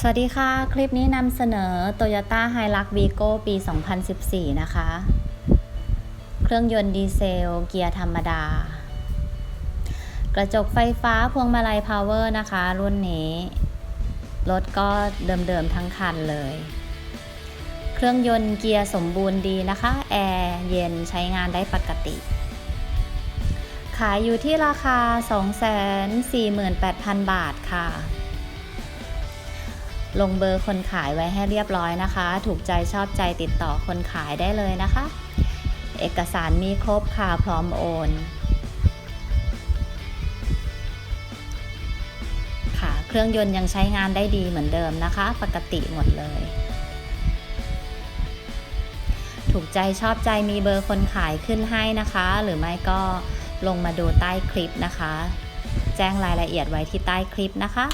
สวัสดีค่ะ คลิปนี้นำเสนอ Toyota Hilux Vigo ปี 2014 นะคะ เครื่องยนต์ดีเซล เกียร์ธรรมดา กระจกไฟฟ้าพวงมาลัยพาวเวอร์นะคะ รุ่นนี้ รถก็เดิมๆทั้งคันเลย เครื่องยนต์เกียร์สมบูรณ์ดีนะคะ แอร์เย็นใช้งานได้ปกติ ขายอยู่ที่ราคา 248,000 บาทค่ะ ลงเบอร์คนขายไว้ให้เรียบร้อยนะคะ ถูกใจชอบใจติดต่อคนขายได้เลยนะคะ เอกสารมีครบค่ะพร้อมโอนค่ะเครื่องยนต์ยังใช้งานได้ดีเหมือนเดิมนะคะ ปกติหมดเลย ถูกใจชอบใจมีเบอร์คนขายขึ้นให้นะคะ หรือไม่ก็ลงมาดูใต้คลิปนะคะ แจ้งรายละเอียดไว้ที่ใต้คลิปนะคะ